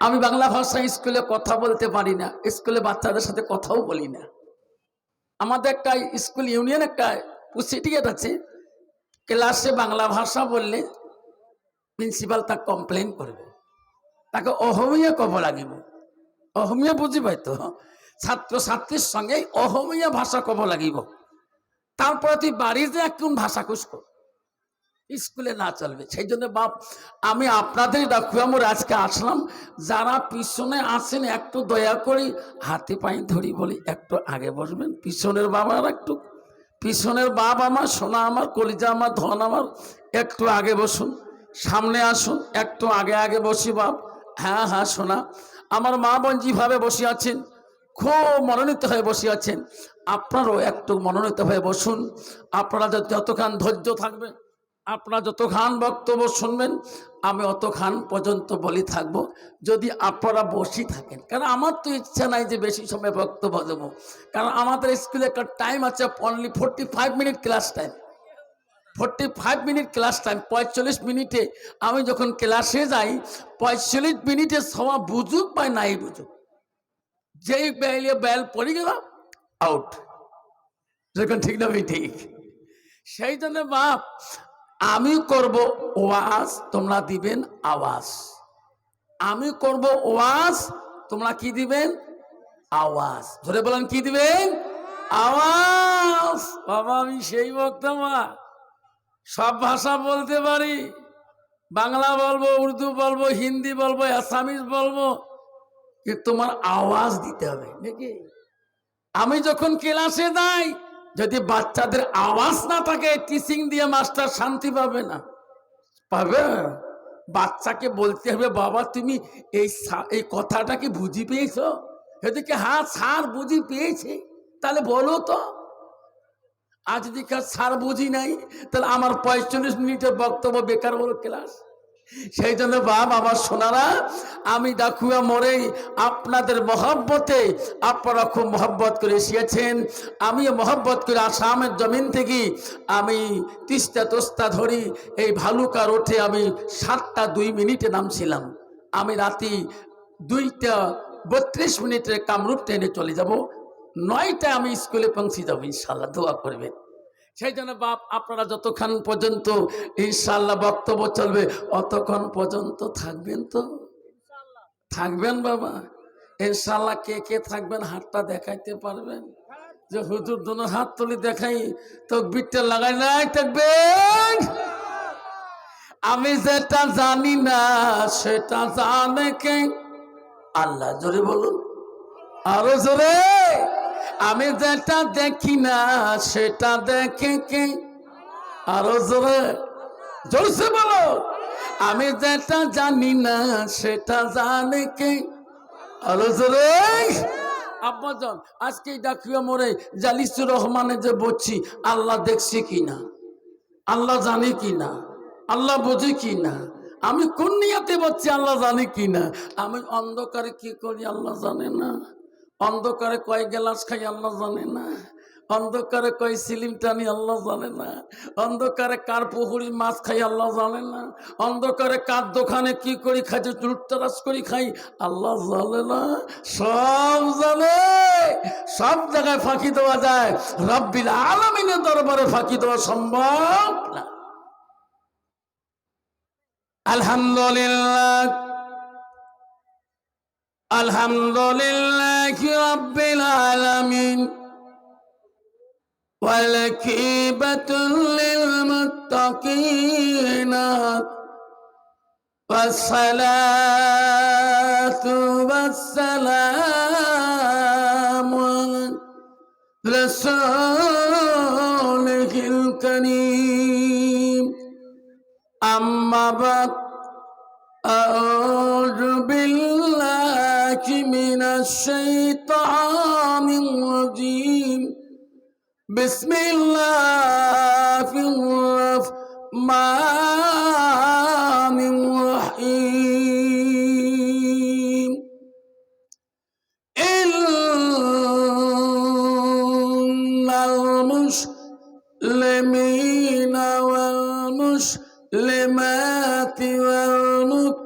আমি বাংলা ভাষা স্কুলে কথা বলতে পারি না, স্কুলে বাচ্চাদের সাথে কথাও বলি না। আমাদের একটা স্কুল ইউনিয়ন, একটা প্রসিডিয়ার আছে। ক্লাসে বাংলা ভাষা বললে প্রিন্সিপাল তাকে কমপ্লেন করবে। তাকে অহমিয়া কব লাগিব। অহমিয়া বুজি পাই তো? ছাত্র ছাত্রীর সঙ্গে অসমীয়া ভাষা কব লাগিব। তারপরে তুই বাড়িতে কোন ভাষা কুস্ক স্কুলে না চলবে। সেই জন্য বাপ, আমি আপনাদের ডাকুয়ামোর আজকে আসলাম। যারা পিছনে আসেন একটু দয়া করি, হাতে পায়ে ধরি বলি, একটু আগে বসবেন। পিছনের বাবার একটু, পিছনের বাপ আমার, সোনা আমার, কলিজা আমার, ধন আমার, একটু আগে বসুন। সামনে আসুন, একটু আগে আগে বসি বাপ। হ্যাঁ হ্যাঁ সোনা, আমার মা বোন যেভাবে বসে আছেন, খুব মনোনীত হয়ে বসে আছেন। আপনারও একটু মনোনীত হয়ে বসুন। আপনারা যত- যতক্ষণ ধৈর্য থাকবে আপনারা যতক্ষণ বক্তব্য শুনবেন, আমি অতক্ষণ পর্যন্ত বলি থাকব। যদি আপনারা বসি থাকেন, কারণ আমার তো ইচ্ছা নাই যে বেশি সময় বক্তব্য দেবো। কারণ আমাদের স্কুলে একটা টাইম আছে only forty five minute class time forty five minute class time পঁয়তাল্লিশ মিনিটে আমি যখন ক্লাসে যাই, পঁয়তাল্লিশ মিনিটে সময় বুঝুক বা নাই বুঝুক, যেই বেলে বেল পড়ে গেল আউট যখন ঠিক না ঠিক। সেই জন্য বাপ আমি করব ওয়াজ তোমরা দিবেন আওয়াজ। আমি করব ওয়াজ তোমরা কি দিবেন আওয়াজ। ধরে বলেন কি দিবেন আওয়াজ। বাবা আমি সেই বক্তমা সব ভাষা বলতে পারি। বাংলা বলব উর্দু বলব হিন্দি বলব অ্যাসামিজ বলব। তোমার আওয়াজ দিতে হবে নাকি? আমি যখন ক্লাসে যাই যদি বাচ্চাদের আওয়াজ না থাকে টিচিং দিয়ে মাস্টার শান্তি পাবে না। পাবে? বাচ্চাকে বলতে হবে, বাবা, তুমি এই এই কথাটা কি বুঝি পেয়েছ? এদিকে হ্যাঁ সার বুঝি পেয়েছে। তাহলে বলো তো। আজ যদি কাজ স্যার বুঝি নাই, তাহলে আমার পঁয়তাল্লিশ মিনিটের বক্তব্য বেকার হলো ক্লাস সেই জন্য বাপ, আমার সোনারা, আমি ডাকুয়া মরে আপনাদের মহব্বতে আপনারা খুব মহব্বত করে এসিয়েছেন। আমিও মহব্বত করে আসামের জমিন থেকে আমি তিস্তা তোস্তা ধরি, এই ভালুকা রোঠে আমি সাতটা দুই মিনিটে নামছিলাম। আমি রাতি দুইটা বত্রিশ মিনিটের কামরূপ ট্রেনে চলে যাব। নয়টা আমি স্কুলে পৌঁছে যাব, ইনশাল্লাহ, দোয়া করবেন। সেই জন্য বাপ আপনারা যতক্ষণ পর্যন্ত ইনশাল্লাহ বক্তব্য চলবে অতক্ষণ পর্যন্ত থাকবেন তো? থাকবেন বাবা? ইনশাল্লাহ কে কে থাকবেন হাতটা দেখাইতে পারবেন? যে হুজুর দুনো হাত তুলি দেখাই তো বিটটা লাগাই নাই থাকবেন? আমি যেটা জানি না সেটা জানে কে? আল্লাহ জোরে বলুন। আরও জোরে। আমি যেটা দেখি না, সেটা দেখে কে? আরও জোরে। জোরসে বলো। আমি যেটা জানি না, সেটা জানে কে? আরও জোরে। আব্বাজন আজকে ডাকিয়া মোরে, জালিসুর রহমানে যে বলছি আল্লাহ দেখছি কিনা আল্লাহ জানে কি না? আল্লাহ বোঝে কি না? আমি কোন নিয়াতে বলছি আল্লাহ জানে কি না? আমি অন্ধকারে কি করি, আল্লাহ জানে না। অন্ধকারে কয় গ্লাস খাই আল্লাহ জানে না। অন্ধকারে কয় সিলিম টানি আল্লাহ জানে না। অন্ধকারে কার পুকুরি মাছ খাই আল্লাহ জানে না। অন্ধকারে কার দোকানে কি করি খাই লুটতারাস করি খাই, আল্লাহ জানে না। সব জানে। সব জায়গায় ফাঁকি দেওয়া যায়। রব্বিল আলমিনের দরবারে ফাঁকি দেওয়া সম্ভব না। আলহামদুলিল্লাহ। الحمد لله رب العالمين والكيبة للمتقين والصلاة والسلام رسوله الكريم أما بعد من الشيطان الرجيم. بسم الله الرحمن الرحيم. إن المسلمين والمسلمات والمؤمنين